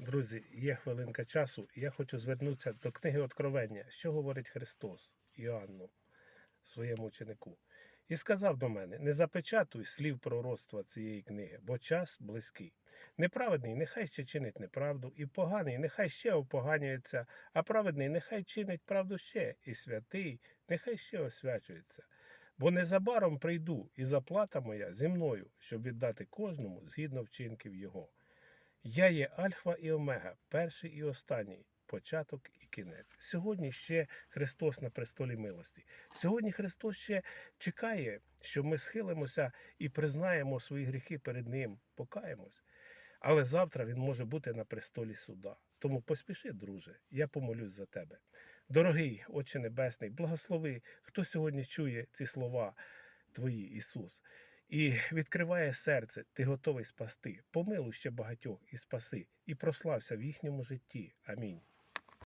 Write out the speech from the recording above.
Друзі, є хвилинка часу, і я хочу звернутися до книги Откровення, що говорить Христос Іоанну, своєму ученику. І сказав до мене: не запечатуй слів пророцтва цієї книги, бо час близький. Неправедний нехай ще чинить неправду, і поганий нехай ще опоганюється, а праведний нехай чинить правду ще, і святий нехай ще освячується. Бо незабаром прийду, і заплата моя зі мною, щоб віддати кожному згідно вчинків його. Я є Альфа і Омега, перший і останній, початок і кінець. Сьогодні ще Христос на престолі милості. Сьогодні Христос ще чекає, що ми схилимося і признаємо свої гріхи перед Ним, покаємось. Але завтра Він може бути на престолі суда. Тому поспіши, друже, я помолюсь за тебе. Дорогий Отче Небесний, благослови, хто сьогодні чує ці слова Твої, Ісус і відкриває серце, ти готовий спасти. Помилуй ще багатьох і спаси, і прослався в їхньому житті. Амінь.